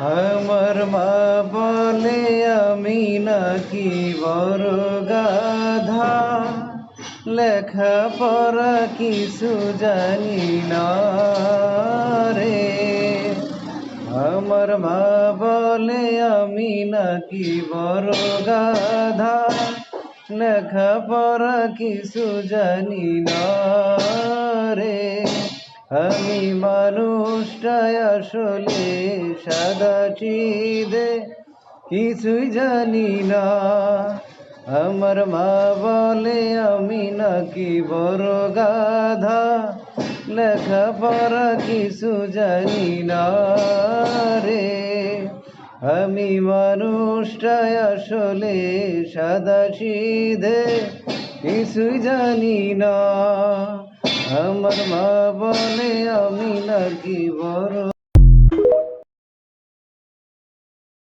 আমার মা বলে আমি নাকি বড় গাধা লেখা পড়া কিছু জানি না রে আমার মা বলে আমি নাকি বড় গাধা লেখা পড়া কিছু জানি না রে আমি মানুষটাই আসলে সাদা চিদে, কিছুই জানি না। আমার মা বলে, আমি নাকি বড় গাধা, লেখাপড়া কিছু জানি না রে। আমি মানুষটাই আসলে সাদা সিধে কিছুই জানি না। আমার মা বলে আমি নাকি বড়?